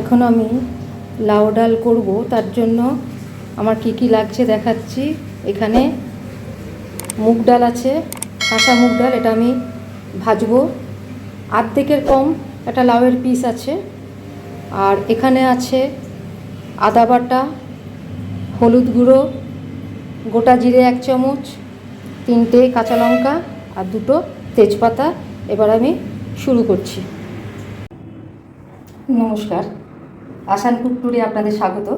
এখন আমি লাউ ডাল করব, তার জন্য আমার কি কি লাগছে দেখাচ্ছি। এখানে মুগ ডাল আছে, কাঁচা মুগ ডাল, এটা আমি ভাজবো। আর্ধেকের কম একটা লাউয়ের পিস আছে, আর এখানে আছে আদা বাটা, হলুদ গুঁড়ো, গোটা জিরে এক চামচ, তিনটে কাঁচা লঙ্কা আর দুটো তেজপাতা। এবার আমি শুরু করছি। নমস্কার। আসান কুক ট্যুরে আপনাদের স্বাগত।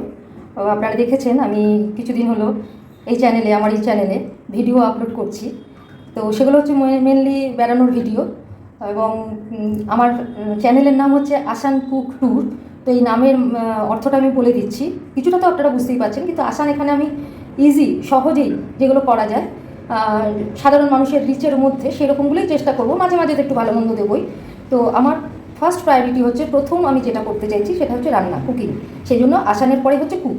আপনারা দেখেছেন, আমি কিছুদিন হলো এই চ্যানেলে আমার এই চ্যানেলে ভিডিও আপলোড করছি। তো সেগুলো হচ্ছে মেনলি বেড়ানোর ভিডিও এবং আমার চ্যানেলের নাম হচ্ছে আসান কুক ট্যুর তো এই নামের অর্থটা আমি বলে দিচ্ছি। কিছুটা তো আপনারা বুঝতেই পারছেন, কিন্তু আসান এখানে আমি ইজি সহজেই যেগুলো করা যায় সাধারণ মানুষের রিচের মধ্যে সেরকমগুলোই চেষ্টা করব। মাঝে মাঝে একটু ভালো মন্দ দেবই। তো আমার ফার্স্ট প্রায়োরিটি হচ্ছে প্রথম আমি যেটা করতে চাইছি সেটা হচ্ছে রান্না কুকিং সেই জন্য আসানের পরে হচ্ছে কুক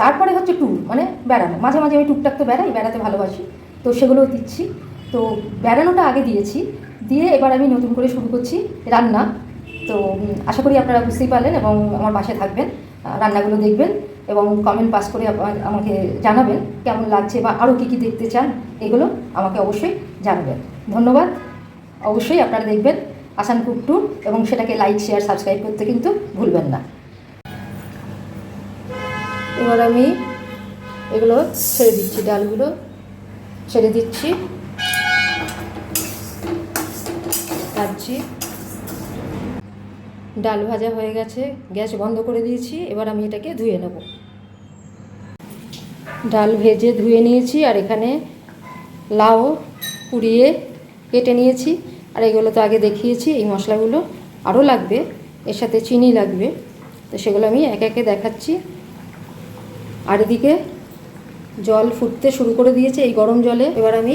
তারপরে হচ্ছে ট্যুর মানে বেড়ানো। মাঝে মাঝে আমি টুকটাক তো বেড়াই, বেড়াতে ভালোবাসি। তো সেগুলোও দিচ্ছি। তো বেড়ানোটা আগে দিয়েছি। দিয়ে এবার আমি নতুন করে শুরু করছি রান্না। তো আশা করি আপনারা বুঝতেই পারলেন এবং আমার পাশে থাকবেন রান্নাগুলো দেখবেন এবং কমেন্ট পাস করে আমাকে জানাবেন কেমন লাগছে বা আরও কী কী দেখতে চান, এগুলো আমাকে অবশ্যই জানাবেন। ধন্যবাদ। অবশ্যই আপনারা দেখবেন। আসান কুক টু এবং সেটাকে লাইক, শেয়ার, সাবস্ক্রাইব করতে কিন্তু ভুলবেন না। এবার আমি এগুলো ছেড়ে দিচ্ছি, ডালগুলো ছেড়ে দিচ্ছি। ভাজছি ডাল ভাজা হয়ে গেছে, গ্যাস বন্ধ করে দিয়েছি, এবার আমি এটাকে ধুয়ে নেব। ডাল ভেজে ধুয়ে নিয়েছি, আর এখানে লাউ পুড়িয়ে কেটে নিয়েছি। আর এগুলো তো আগে দেখিয়েছি, এই মশলাগুলো আরও লাগবে, এর সাথে চিনি লাগবে। তো সেগুলো আমি একে একে দেখাচ্ছি। আর এদিকে জল ফুটতে শুরু করে দিয়েছে, এই গরম জলে। এবার আমি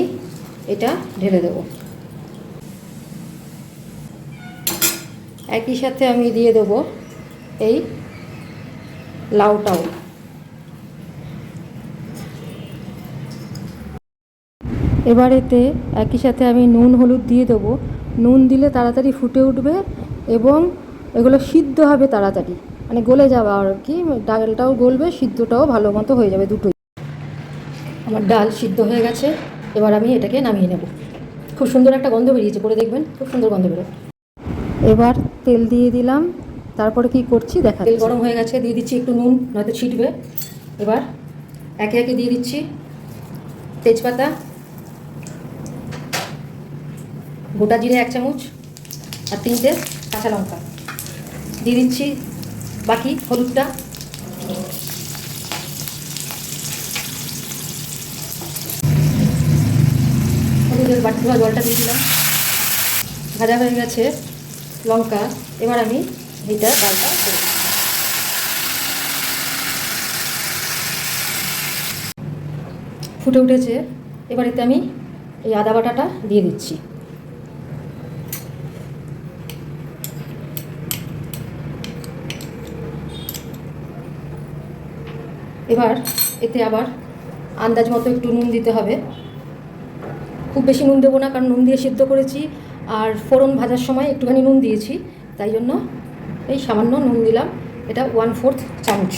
এটা ঢেলে দেবো। একই সাথে আমি দিয়ে দেবো এই লাউটাও। এবার এতে একই সাথে আমি নুন, হলুদ দিয়ে দেবো। নুন দিলে তাড়াতাড়ি ফুটে উঠবে এবং এগুলো সিদ্ধ হবে তাড়াতাড়ি। মানে গলে যাবে আর কি, ডালটাও গলবে, সিদ্ধটাও ভালো মতো হয়ে যাবে দুটোই। আমার ডাল সিদ্ধ হয়ে গেছে, এবার আমি এটাকে নামিয়ে নেব। খুব সুন্দর একটা গন্ধ বেরিয়েছে করে দেখবেন, খুব সুন্দর গন্ধ বেরোয়। এবার তেল দিয়ে দিলাম, তারপরে কি করছি দেখা তেল গরম হয়ে গেছে, দিয়ে দিচ্ছি একটু নুন, নয়তো ছিটবে। এবার একে একে দিয়ে দিচ্ছি তেজপাতা গোটা জিরে এক চামচ আর তিনটে কাঁচা লঙ্কা। দিয়ে দিচ্ছি বাকি হলুদটা। হলুদের বাটি ধোয়া জলটা দিয়ে দিলাম। ভাজা হয়ে গেছে লঙ্কা। এবার আমি এইটা ডালটা করে ফুটে উঠেছে। এবার এতে আমি এই আদা বাটাটা দিয়ে দিচ্ছি। এবার এতে আবার আন্দাজ মতো একটু নুন দিতে হবে। খুব বেশি নুন দেবো না, কারণ নুন দিয়ে সিদ্ধ করেছি, আর ফোড়ন ভাজার সময় একটুখানি নুন দিয়েছি, তাই জন্য এই সামান্য নুন দিলাম। এটা ওয়ান ফোর্থ চামচ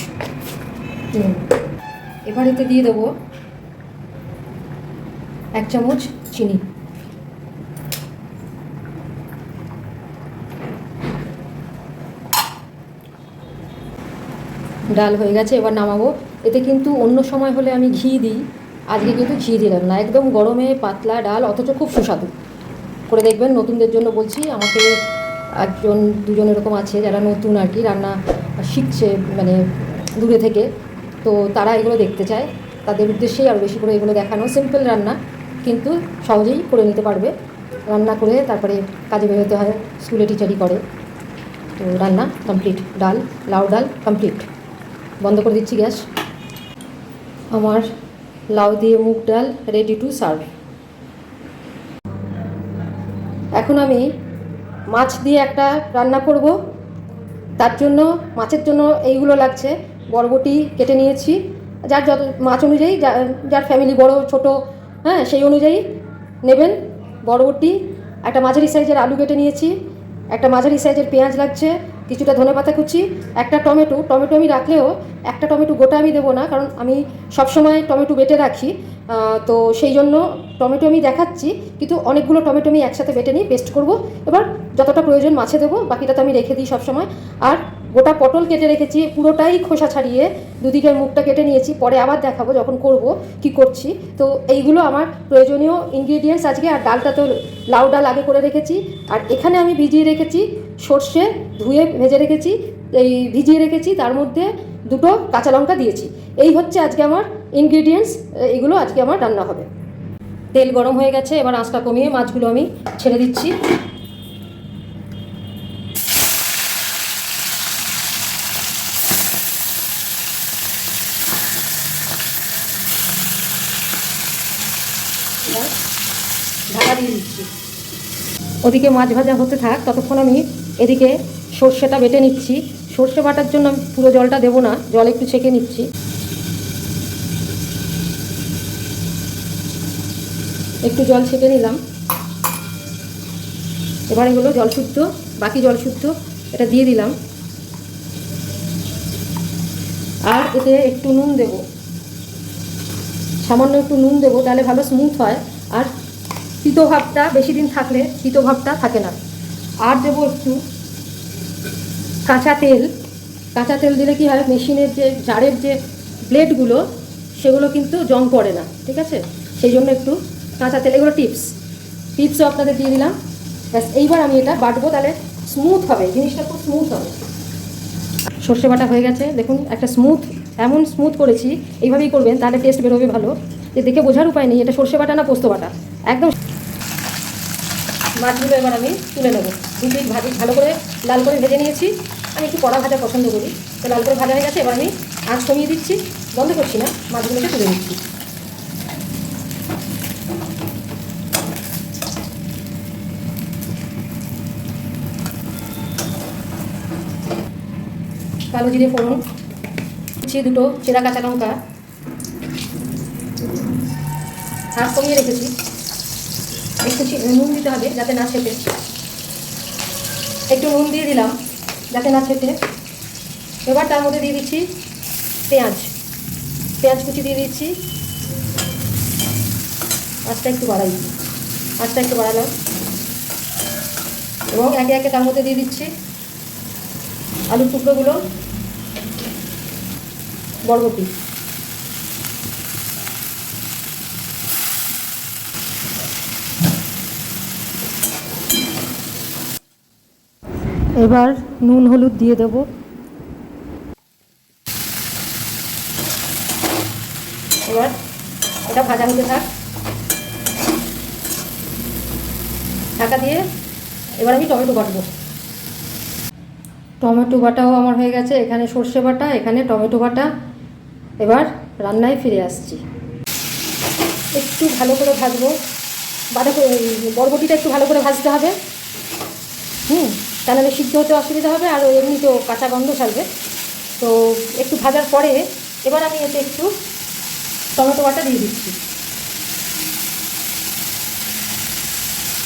নুন। এবার এতে দিয়ে দেবো এক চামচ চিনি। ডাল হয়ে গেছে, এবার নামাবো। এতে কিন্তু অন্য সময় হলে আমি ঘি দিই। আজকে কিন্তু ঘি দিলাম না। একদম গরমে পাতলা ডাল, অথচ খুব সুস্বাদু। করে দেখবেন, নতুনদের জন্য বলছি, আমাকে একজন, দুজন এরকম আছে যারা নতুন আর কি রান্না শিখছে মানে দূরে থেকে। তো তারা এগুলো দেখতে চায়। তাদের উদ্দেশ্যেই আরও বেশি করে এগুলো দেখানো। সিম্পল রান্না, কিন্তু সহজেই করে নিতে পারবে। রান্না করে তারপরে কাজে বেরোতে হয়, স্কুলে টিচারই করে। তো রান্না কমপ্লিট। ডাল, লাউ ডাল কমপ্লিট। বন্ধ করে দিচ্ছি গ্যাস। আমার লাউ দিয়ে মুগ ডাল রেডি টু সার্ভ এখন আমি মাছ দিয়ে একটা রান্না করব। তার জন্য, মাছের জন্য এইগুলো লাগছে। বরবটি কেটে নিয়েছি। যার যত মাছ অনুযায়ী, যা- যার ফ্যামিলি বড়, ছোট হ্যাঁ সেই অনুযায়ী নেবেন বরবটি। একটা মাঝারি সাইজের আলু কেটে নিয়েছি। একটা মাঝারি সাইজের পেঁয়াজ লাগছে। কিছুটা ধনে পাতা কুচি, একটা টমেটো। টমেটো আমি রাখলেও একটা টমেটো গোটা আমি দেবো না, কারণ আমি সবসময় টমেটো বেটে রাখি। তো সেই জন্য টমেটো আমি দেখাচ্ছি, কিন্তু অনেকগুলো টমেটো আমি একসাথে বেটে নিই পেস্ট করব। এবার যতটা প্রয়োজন মাছে দেবো বাকিটা তো আমি রেখে দিই সবসময়। আর গোটা পটল কেটে রেখেছি, পুরোটাই খোসা ছাড়িয়ে দুদিকের মুখটা কেটে নিয়েছি, পরে আবার দেখাবো যখন করব কি করছি। তো এইগুলো আমার প্রয়োজনীয় ইনগ্রিডিয়েন্টস আজকে, আর ডালটা তো লাউ ডাল আগে করে রেখেছি। আর এখানে আমি ভিজিয়ে রেখেছি সর্ষে ধুয়ে ভেজে রেখেছি, এই ভিজিয়ে রেখেছি, তার মধ্যে দুটো কাঁচা লঙ্কা দিয়েছি। এই হচ্ছে আজকে আমার ইনগ্রিডিয়েন্টস এগুলো আজকে আমার রান্না হবে। তেল গরম হয়ে গেছে, এবার আঁচটা কমিয়ে মাছগুলো আমি ছেড়ে দিচ্ছি। দিচ্ছি। ওদিকে মাছ ভাজা হতে থাক, ততক্ষণ আমি এদিকে সর্ষেটা বেটে নিচ্ছি। সর্ষে বাটার জন্য আমি পুরো জলটা দেবো না, জল একটু ছেঁকে নিচ্ছি। একটু জল ছেঁকে নিলাম। এবারে হলো জল শুদ্ধ, বাকি জল শুদ্ধ, এটা দিয়ে দিলাম। আর এতে একটু নুন দেব। সামান্য একটু নুন দেবো, তাহলে ভালো স্মুথ হয়। আর তিতো ভাবটা বেশি দিন থাকলে তিতো ভাবটা থাকে না। আর দেবো একটু কাঁচা তেল। কাঁচা তেল দিলে কি হয়? মেশিনের যে জারের যে ব্লেডগুলো, সেগুলো কিন্তু জং পড়ে না, ঠিক আছে? সেই জন্য একটু কাঁচা তেল। এগুলো টিপস। টিপসও আপনাদের দিয়ে দিলাম। ব্যাস, এইবার আমি এটা বাটবো, তাহলে স্মুথ হবে, জিনিসটা খুব স্মুথ হবে। সর্ষে বাটা হয়ে গেছে। দেখুন, একটা স্মুথ এমন স্মুথ করেছি, এইভাবেই করবেন, তাহলে টেস্ট বেরোবে ভালো। যে দেখে বোঝার উপায় নেই, এটা সর্ষে বাটা না পোস্ত বাটা? একদম মাছগুলো এবার আমি তুলে নেব। দু পিস ভাজি ভালো করে লাল করে ভেজে নিয়েছি। আমি একটু কড়া ভাজা পছন্দ করি। তো লাল করে ভাজা হয়ে গেছে, এবার আমি আঁচ কমিয়ে দিচ্ছি। বন্ধ করছি না, মাছগুলোকে তুলে নিচ্ছি। কালো জিরে ফোড়ন দিচ্ছি দুটো চেরা কাঁচা লঙ্কা। আঁচ কমিয়ে রেখেছি। একটু নুন দিতে হবে যাতে না ছেটে। একটু নুন দিয়ে দিলাম যাতে না ছেটে। এবার তার মধ্যে দিয়ে দিচ্ছি পেঁয়াজ। পেঁয়াজ কুচি দিয়ে দিচ্ছি। আঁচটা একটু বাড়াই। আঁচটা একটু বাড়ালাম। এবং একে একে তার মধ্যে দিয়ে দিচ্ছি আলুর টুকরোগুলো, বরবটি। এবার নুন, হলুদ দিয়ে দেব। এবার এটা ভাজা হতে থাক। ঢাকা দিয়ে এবার আমি টমেটো কাটবো টমেটো বাটাও আমার হয়ে গেছে। এখানে সর্ষে বাটা, এখানে টমেটো বাটা। এবার রান্নায় ফিরে আসছি। একটু ভালো করে ভাজবো। বাটা বরবটিটা একটু ভালো করে ভাজতে হবে। হুম। তাহলে সিদ্ধ হতে অসুবিধা হবে আর এমনি তো কাঁচা গন্ধ ছাড়বে। তো একটু ভাজার পরে এবার আমি এতে একটু টমেটো বাটা দিয়ে দিচ্ছি।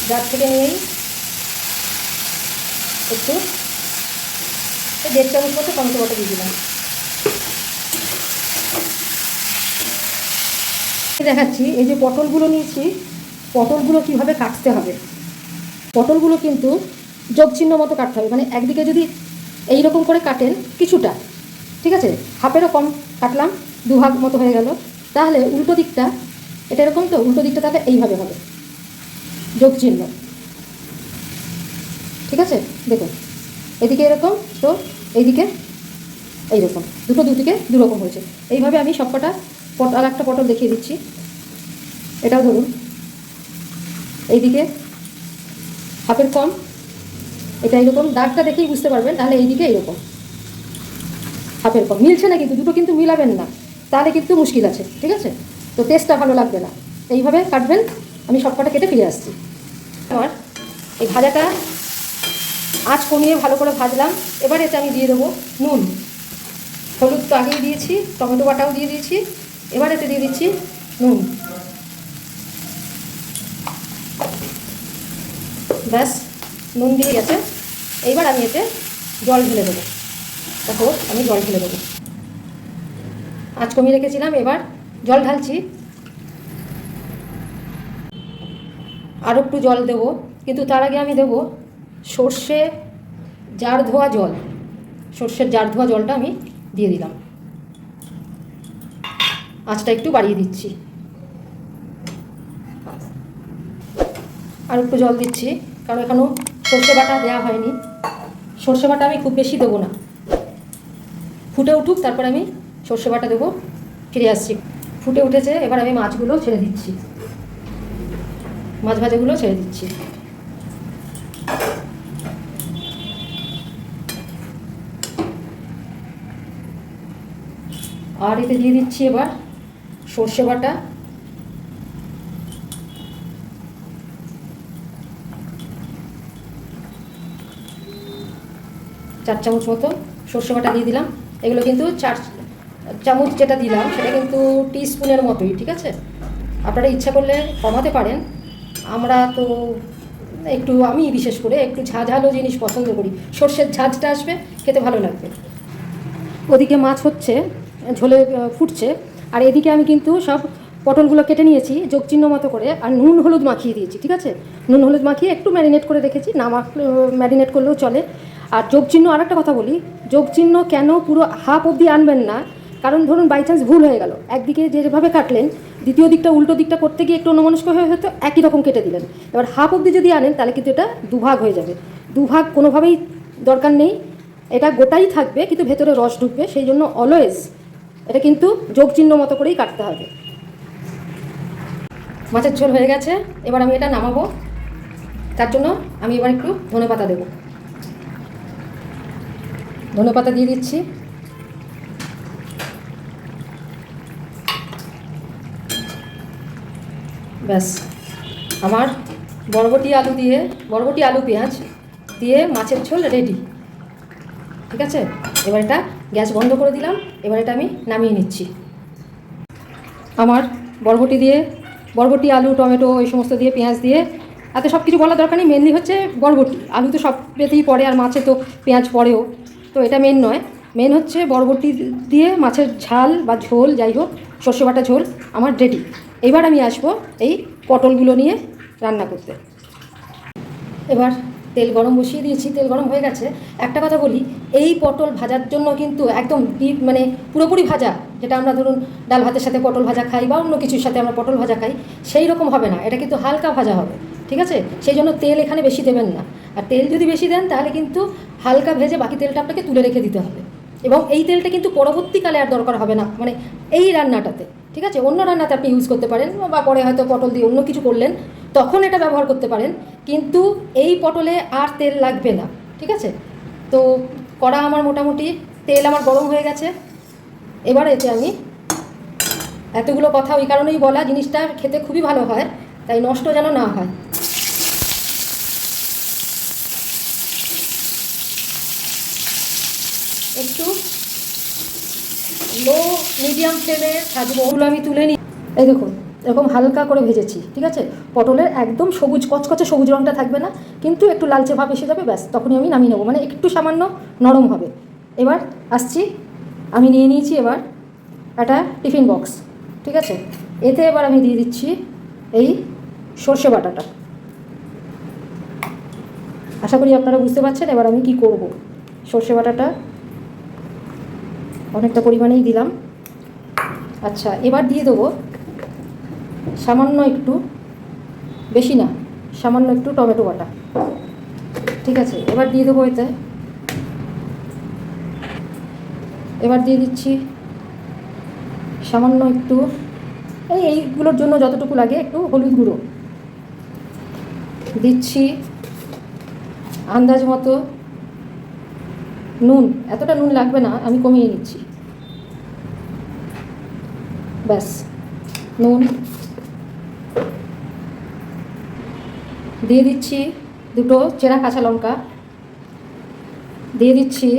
যার থেকে নিয়েই একটু দেড় চামচ মতো টমেটো বাটা দিয়ে দিলাম। দেখাচ্ছি, এই যে পটলগুলো নিয়েছি, পটলগুলো কীভাবে কাটতে হবে? পটলগুলো কিন্তু যোগ চিহ্ন মতো কাটতে হবে। মানে একদিকে যদি এই রকম করে কাটেন কিছুটা, ঠিক আছে? হাফেরও কম কাটলাম দু ভাগ মতো হয়ে গেল। তাহলে উল্টো দিকটা, এটা এরকম তো? উল্টো দিকটা তাহলে এইভাবে হবে। যোগ চিহ্ন ঠিক আছে? দেখুন, এদিকে এরকম, তো এইদিকে এইরকম। দুটো দুদিকে দুরকম হয়েছে। এইভাবে আমি সবকটা পট আর একটা পটল দেখিয়ে দিচ্ছি। এটাও ধরুন। এইদিকে হাফের কম এটা এরকম, দাগটা দেখেই বুঝতে পারবেন তাহলে এইদিকে এরকম। হাফের কম। মিলছে না কিন্তু, দুটো কিন্তু মিলাবেন না। তাহলে কিন্তু মুশকিল আছে, ঠিক আছে? তো টেস্টটা ভালো লাগবে না। এইভাবে কাটবেন, আমি সবকটা কেটে ফিরে আসছি। আমার এই ভাজাটা আঁচ কমিয়ে ভালো করে ভাজলাম। এবার এতে আমি দিয়ে দেবো নুন। হলুদ তো আগেই দিয়েছি, টমেটো বাটাও দিয়ে দিয়েছি। এবার এতে দিয়ে দিচ্ছি নুন। ব্যাস, নুন দিয়ে গেছে। এইবার আমি এতে জল ঢেলে দেবো। দেখো, আমি জল ঢেলে দেবো। আজ কমিয়ে রেখেছিলাম, এবার জল ঢালছি। আরও একটু জল দেবো, কিন্তু তার আগে আমি দেবো সর্ষে জার ধোয়া জল। সর্ষের জার ধোয়া জলটা আমি দিয়ে দিলাম। আঁচটা একটু বাড়িয়ে দিচ্ছি। আর একটু জল দিচ্ছি, কারণ এখনও সর্ষে বাটা দেওয়া হয়নি। সর্ষে বাটা আমি খুব বেশি দেবো না। ফুটে উঠুক, তারপর আমি সর্ষে বাটা দেবো, ফিরে আসছি। ফুটে উঠেছে, এবার আমি মাছগুলো ছেড়ে দিচ্ছি। মাছ ভাজাগুলো ছেড়ে দিচ্ছি। আর এতে দিয়ে দিচ্ছি এবার সর্ষে বাটা। চার চামচ মতো সর্ষে বাটা দিয়ে দিলাম। এগুলো কিন্তু চার চামচ যেটা দিলাম, সেটা কিন্তু টিস্পুনের মতোই, ঠিক আছে? আপনারা ইচ্ছা করলে কমাতে পারেন। আমরা তো একটু, আমি বিশেষ করে একটু ঝাঝালো জিনিস পছন্দ করি। সর্ষের ঝাঁঝটা আসবে, খেতে ভালো লাগবে। ওদিকে মাছ হচ্ছে, ঝোলে ফুটছে। আর এদিকে আমি কিন্তু সব পটলগুলো কেটে নিয়েছি যোগচিহ্ন মতো করে, আর নুন হলুদ মাখিয়ে দিয়েছি, ঠিক আছে? নুন হলুদ মাখিয়ে একটু ম্যারিনেট করে রেখেছি, না ম্যারিনেট করলেও চলে। আর যোগচিহ্ন আর একটা কথা বলি যোগচিহ্ন কেন পুরো হাফ অবধি আনবেন না? কারণ ধরুন বাই চান্স ভুল হয়ে গেল, একদিকে যেভাবে কাটলেন, দ্বিতীয় দিকটা, উল্টো দিকটা করতে গিয়ে একটু অন্যমনস্ক হয়ে হয়তো একই রকম কেটে দিলেন। এবার হাফ অবধি যদি আনেন, তাহলে কিন্তু এটা দুভাগ হয়ে যাবে। দুভাগ কোনোভাবেই দরকার নেই। এটা গোটাই থাকবে, কিন্তু ভেতরে রস ঢুকবে, সেই জন্য অলওয়েজ এটা কিন্তু যোগ চিহ্ন মতো করেই কাটতে হবে। মাছের ঝোল হয়ে গেছে, এবার আমি এটা নামাবো। তার জন্য আমি এবার একটু ধনে পাতা দেবো। ধনে পাতা দিয়ে দিচ্ছি। ব্যাস, আমার বরবটি আলু দিয়ে, বরবটি আলু পেঁয়াজ দিয়ে মাছের ঝোল রেডি ঠিক আছে? এবার এটা গ্যাস বন্ধ করে দিলাম, এবার এটা আমি নামিয়ে নিচ্ছি। আমার বরবটি দিয়ে বরবটি, আলু, টমেটো এই সমস্ত দিয়ে, পেঁয়াজ দিয়ে, এত সব কিছু বলার দরকার নেই। মেনলি হচ্ছে বরবটি। আলু তো সব পেতেই পড়ে আর মাছে তো পেঁয়াজ পড়েও। তো এটা মেন নয়। মেন হচ্ছে বরবটি দিয়ে মাছের ঝাল বা ঝোল, যাই হোক, সর্ষে বাটা ঝোল, আমার রেডি এবার আমি আসব এই পটলগুলো নিয়ে রান্না করতে। এবার তেল গরম বসিয়ে দিয়েছি। তেল গরম হয়ে গেছে। একটা কথা বলি, এই পটল ভাজার জন্য কিন্তু একদম মানে পুরোপুরি ভাজা। যেটা আমরা ধরুন ডাল ভাতের সাথে পটল ভাজা খাই বা অন্য কিছুর সাথে আমরা পটল ভাজা খাই, সেই রকম হবে না। এটা কিন্তু হালকা ভাজা হবে, ঠিক আছে? সেই জন্য তেল এখানে বেশি দেবেন না। আর তেল যদি বেশি দেন, তাহলে কিন্তু হালকা ভেজে বাকি তেলটা আপনাকে তুলে রেখে দিতে হবে। এবং এই তেলটা কিন্তু পরবর্তীকালে আর দরকার হবে না মানে এই রান্নাটাতে, ঠিক আছে? অন্য রান্নাতে আপনি ইউজ করতে পারেন, বা পরে হয়তো পটল দিয়ে অন্য কিছু করলেন, তখন এটা ব্যবহার করতে পারেন। কিন্তু এই পটলে আর তেল লাগবে না, ঠিক আছে? তো কড়া আমার মোটামুটি, তেল আমার গরম হয়ে গেছে। এবার এতে আমি এতগুলো কথা ওই কারণেই বলা, জিনিসটা খেতে খুবই ভালো হয়, তাই নষ্ট যেন না হয়। একটু লো মিডিয়াম ফ্লেমে থাকব ওগুলো আমি তুলে নিই এই দেখুন, এরকম হালকা করে ভেজেছি, ঠিক আছে? পটলের একদম সবুজ, কচকচে সবুজ রঙটা থাকবে না, কিন্তু একটু লালচে ভাব এসে যাবে, ব্যাস, তখনই আমি নামিয়ে নেব। মানে একটু সামান্য নরম হবে। এবার আসছি আমি নিয়ে নিয়েছি এবার একটা টিফিন বক্স, ঠিক আছে? এতে এবার আমি দিয়ে দিচ্ছি এই সর্ষে বাটাটা। আশা করি আপনারা বুঝতে পারছেন এবার আমি কি করব। সর্ষে বাটাটা অনেকটা পরিমাণেই দিলাম। আচ্ছা এবার দিয়ে দেবো সামান্য একটু, বেশি না, সামান্য একটু টমেটো বাটা। ঠিক আছে, এবার দিয়ে দেবো এতে এবার দিয়ে দিচ্ছি সামান্য একটু, এই এইগুলোর জন্য যতটুকু লাগে একটু হলুদ গুঁড়ো। দিচ্ছি আন্দাজ মতো নুন, এতটা নুন লাগবে না, আমি কমিয়ে নিচ্ছি। ব্যাস, নুন। দিয়ে দিচ্ছি দুটো চেরা কাঁচা লঙ্কা। দিয়ে দিচ্ছি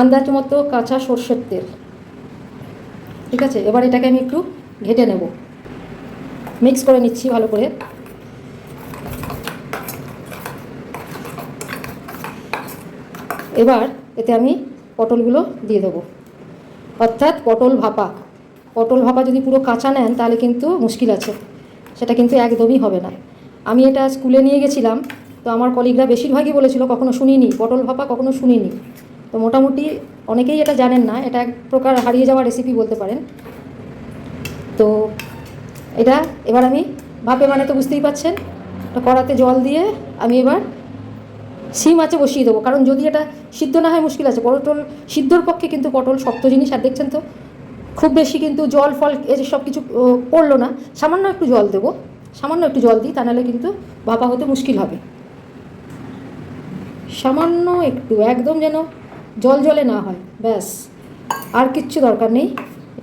আন্দাজ মতো কাঁচা সর্ষের তেল। ঠিক আছে? এবার এটাকে আমি একটু ঘেটে নেব। মিক্স করে নিচ্ছি ভালো করে। এবার এতে আমি পটলগুলো দিয়ে দেবো। অর্থাৎ পটল ভাপা। পটল ভাপা যদি পুরো কাঁচা নেন, তাহলে কিন্তু মুশকিল আছে। সেটা কিন্তু একদমই হবে না। আমি এটা স্কুলে নিয়ে গেছিলাম, তো আমার কলিগরা বেশিরভাগই বলেছিল, কখনো শুনিনি। পটল ভাপা কখনো শুনিনি। তো মোটামুটি অনেকেই এটা জানেন না, এটা এক প্রকার হারিয়ে যাওয়া রেসিপি বলতে পারেন। তো এটা এবার আমি ভাপে মানে তো বুঝতেই পাচ্ছেন কড়াতে জল দিয়ে আমি এবার সিম আছে বসিয়ে দেবো। কারণ যদি এটা সিদ্ধ না হয় মুশকিল আছে, পটল সিদ্ধর পক্ষে কিন্তু পটল শক্ত জিনিস, আর দেখছেন তো, খুব বেশি কিন্তু জল, ফল সব কিছু পড়ল না, সামান্য একটু জল দেবো। সামান্য একটু জল দিই, তা নাহলে কিন্তু ভাপা হতে মুশকিল হবে। সামান্য একটু, একদম যেন জল জলে না হয়, ব্যাস। আর কিচ্ছু দরকার নেই।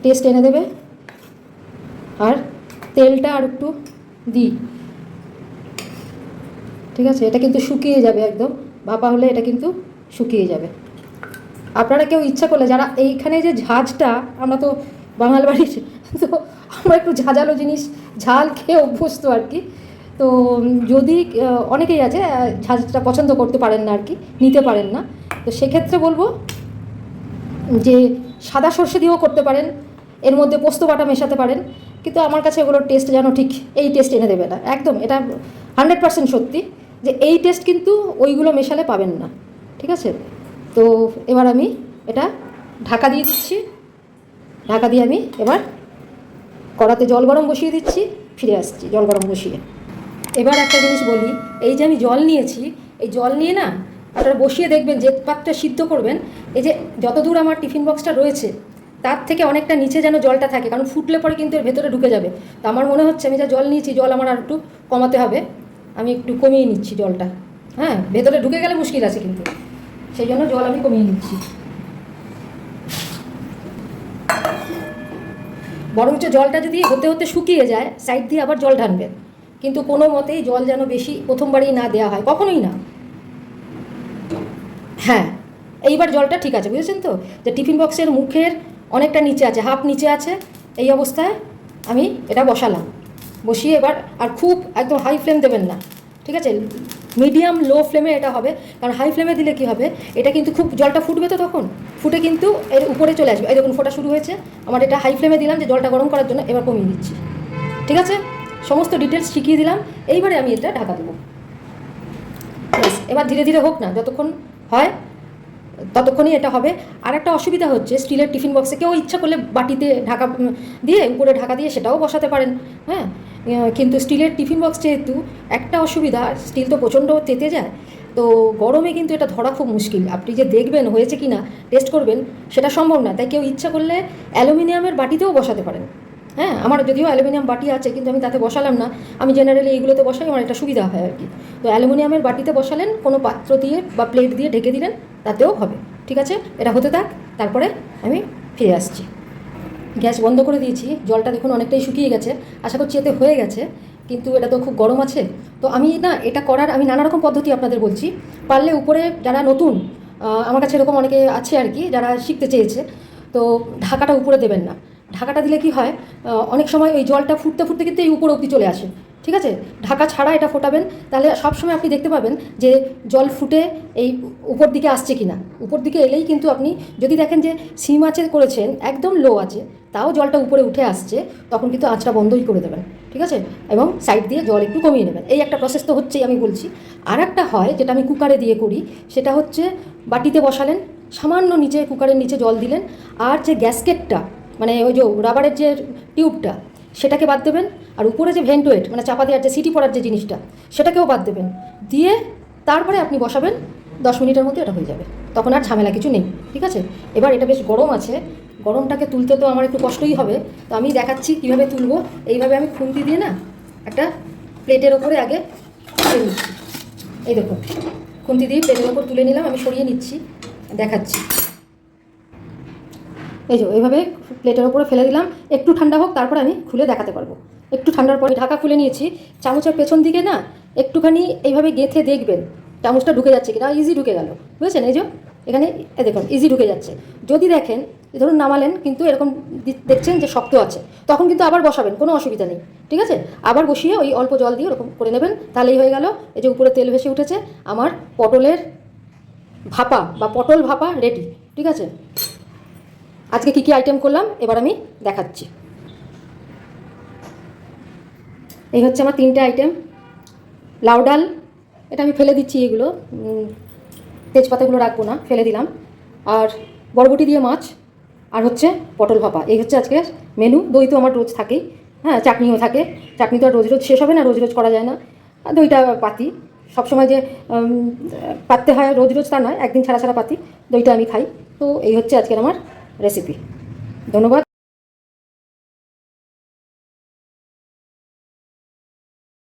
টেস্ট এনে দেবে। আর তেলটা আর একটু দিই। ঠিক আছে? এটা কিন্তু শুকিয়ে যাবে একদম। ভাপা হলে এটা কিন্তু শুকিয়ে যাবে। আপনারা কেউ ইচ্ছা করলে, যারা এইখানে যে ঝাঁঝটা আমরা তো বাঙাল বাড়ির, তো আমরা একটু ঝাঁঝালো জিনিস, ঝাল খেয়ে অভ্যস্ত আর কি। তো, যদি অনেকেই আছে ঝাঁঝটা পছন্দ করতে পারেন না আর কি, নিতে পারেন না। তো সেক্ষেত্রে বলব যে সাদা সর্ষে দিয়েও করতে পারেন, এর মধ্যে পোস্ত বাটা মেশাতে পারেন, কিন্তু আমার কাছে এগুলোর টেস্ট যেন ঠিক এই টেস্ট এনে দেবে না। একদম, এটা হান্ড্রেড পার্সেন্ট সত্যি যে এই টেস্ট কিন্তু ওইগুলো মেশালে পাবেন না, ঠিক আছে? তো এবার আমি এটা ঢাকা দিয়ে দিচ্ছি, ঢাকা দিয়ে আমি এবার কড়াতে জল গরম বসিয়ে দিচ্ছি, ফিরে আসছি জল গরম বসিয়ে। এবার একটা জিনিস বলি, এই যে আমি জল নিয়েছি, এই জল নিয়ে না আপনারা বসিয়ে দেখবেন যে পাত্রটা সিদ্ধ করবেন, এই যে যতদূর আমার টিফিন বক্সটা রয়েছে, তার থেকে অনেকটা নিচে যেন জলটা থাকে, কারণ ফুটলে পরে কিন্তু এর ভেতরে ঢুকে যাবে। তো আমার মনে হচ্ছে আমি যা জল নিয়েছি, জল আমার আর একটু কমাতে হবে। আমি একটু কমিয়ে নিচ্ছি জলটা। হ্যাঁ ভেতরে ঢুকে গেলে মুশকিল আছে কিন্তু। সেই জন্য জল আমি কমিয়ে নিচ্ছি। বরঞ্চ জলটা যদি হতে হতে শুকিয়ে যায়, সাইড দিয়ে আবার জল ঢানবেন কিন্তু কোনো মতেই জল যেন বেশি প্রথমবারই না দেওয়া হয়, কখনোই না। হ্যাঁ এইবার জলটা ঠিক আছে, বুঝেছেন তো? যে টিফিন বক্সের মুখের অনেকটা নিচে আছে, হাফ নিচে আছে, এই অবস্থায় আমি এটা বসালাম। বসিয়ে এবার আর খুব একদম হাই ফ্লেম দেবেন না, ঠিক আছে? মিডিয়াম লো ফ্লেমে এটা হবে, কারণ হাই ফ্লেমে দিলে কি হবে? এটা কিন্তু খুব, জলটা ফুটবে তো তখন? ফুটে কিন্তু এর উপরে চলে আসবে। এই দেখুন, ফোটা শুরু হয়েছে। আমার এটা হাই ফ্লেমে দিলাম যে জলটা গরম করার জন্য এবার কমিয়ে দিচ্ছি। ঠিক আছে? সমস্ত ডিটেলস শিখিয়ে দিলাম। এইবারে আমি এটা ঢাকা দেবো। এবার ধীরে ধীরে হোক না, যতক্ষণ হয়, ততক্ষণই এটা হবে। আর একটা অসুবিধা হচ্ছে, স্টিলের টিফিন বক্সে কেউ ইচ্ছা করলে বাটিতে ঢাকা দিয়ে উপরে ঢাকা দিয়ে সেটাও বসাতে পারেন হ্যাঁ? কিন্তু স্টিলের টিফিন বক্স যেহেতু একটা অসুবিধা, স্টিল তো প্রচণ্ড তেতে যায়, তো গরমে কিন্তু এটা ধরা খুব মুশকিল। আপনি যে দেখবেন হয়েছে কি না টেস্ট করবেন, সেটা সম্ভব না। তাই কেউ ইচ্ছা করলে অ্যালুমিনিয়ামের বাটিতেও বসাতে পারেন। হ্যাঁ আমার যদিও অ্যালুমিনিয়াম বাটি আছে, কিন্তু আমি তাতে বসালাম না। আমি জেনারেলি এইগুলোতে বসাই, আমার একটা সুবিধা হয় আর কি। তো অ্যালুমিনিয়ামের বাটিতে বসালেন, কোনো পাত্র দিয়ে বা প্লেট দিয়ে ঢেকে দিলেন, তাতেও হবে। ঠিক আছে? এটা হতে থাক, তারপরে আমি ফিরে আসছি। গ্যাস বন্ধ করে দিয়েছি, জলটা দেখুন অনেকটাই শুকিয়ে গেছে, আশা করছি এতে হয়ে গেছে, কিন্তু এটা তো খুব গরম আছে। তো আমি না, এটা করার, আমি নানা রকম পদ্ধতি আপনাদের বলছি। পারলে উপরে যারা নতুন আমার কাছে এরকম অনেকে আছে আর কি, যারা শিখতে চেয়েছে, তো ঢাকাটা উপরে দেবেন না। ঢাকাটা দিলে কি হয় অনেক সময় ওই জলটা ফুটতে ফুটতে কিন্তু এই উপর অবধি চলে আসে, ঠিক আছে? ঢাকা ছাড়া এটা ফোটাবেন, তাহলে সবসময় আপনি দেখতে পাবেন যে জল ফুটে এই উপর দিকে আসছে কি না উপর দিকে এলেই কিন্তু আপনি যদি দেখেন যে সিম আছে করেছেন, একদম লো আছে, তাও জলটা উপরে উঠে আসছে, তখন কিন্তু আঁচটা বন্ধই করে দেবেন, ঠিক আছে? এবং সাইড দিয়ে জল একটু কমিয়ে নেবেন। এই একটা প্রসেস তো হচ্ছেই আমি বলছি। আর একটা হয় যেটা আমি কুকারে দিয়ে করি, সেটা হচ্ছে বাটিতে বসালেন, সামান্য নিচে কুকারের নিচে জল দিলেন, আর যে গ্যাসকেটটা মানে ওই যে রাবারের যে টিউবটা সেটাকে বাদ দেবেন। আর উপরে যে ভেন্টোয়েট মানে চাপা দেওয়ার যে সিটি পড়ার যে জিনিসটা, সেটাকেও বাদ দেবেন। দিয়ে তারপরে আপনি বসাবেন, দশ মিনিটের মধ্যে এটা হয়ে যাবে। তখন আর ঝামেলা কিছু নেই, ঠিক আছে? এবার এটা বেশ গরম আছে। গরমটাকে তুলতে তো আমার একটু কষ্টই হবে। তো আমি দেখাচ্ছি কীভাবে তুলবো। এইভাবে আমি খুন্তি দিয়ে না একটা প্লেটের ওপরে আগে নিচ্ছি। এই দেখুন, খুন্তি দিয়ে প্লেটের ওপর তুলে নিলাম, আমি সরিয়ে নিচ্ছি, দেখাচ্ছি। এই যে, এইভাবে প্লেটের ওপরে ফেলে দিলাম। একটু ঠান্ডা হোক, তারপর আমি খুলে দেখাতে পারব। একটু ঠান্ডার পরে ঢাকা খুলে নিয়েছি। চামচের পেছন দিকে না, একটুখানি এইভাবে গেঁথে দেখবেন। চামচটা ঢুকে যাচ্ছে কিনা ইজি ঢুকে গেল। বুঝেছেন? এই যে, এখানে দেখুন ইজি ঢুকে যাচ্ছে। যদি দেখেন ধরুন নামালেন, কিন্তু এরকম দেখছেন যে শক্ত আছে, তখন কিন্তু আবার বসাবেন, কোনো অসুবিধা নেই। ঠিক আছে? আবার বসিয়ে ওই অল্প জল দিয়ে ওরকম করে নেবেন, তাহলেই হয়ে গেল। এই যে, উপরে তেল ভেসে উঠেছে, আমার পটলের ভাপা বা পটল ভাপা রেডি ঠিক আছে? আজকে কী কী আইটেম করলাম? এবার আমি দেখাচ্ছি। এই হচ্ছে আমার তিনটে আইটেম লাউ ডাল, এটা আমি ফেলে দিচ্ছি এগুলো। তেজপাতাগুলো রাখব না, ফেলে দিলাম। আর বরবটি দিয়ে মাছ, আর হচ্ছে পটল ভাপা। এই হচ্ছে আজকে মেনু দই তো আমার রোজ থাকেই। হ্যাঁ চাটনিও থাকে। চাটনি তো আর রোজ রোজ শেষ হবে না, রোজ রোজ করা যায় না। দইটা পাতি। সবসময় যে পাততে হয়, রোজ রোজ তা নয়, একদিন ছাড়া ছাড়া পাতি। দইটা আমি খাই। তো এই হচ্ছে আজকের আমার রেসিপি ধন্যবাদ।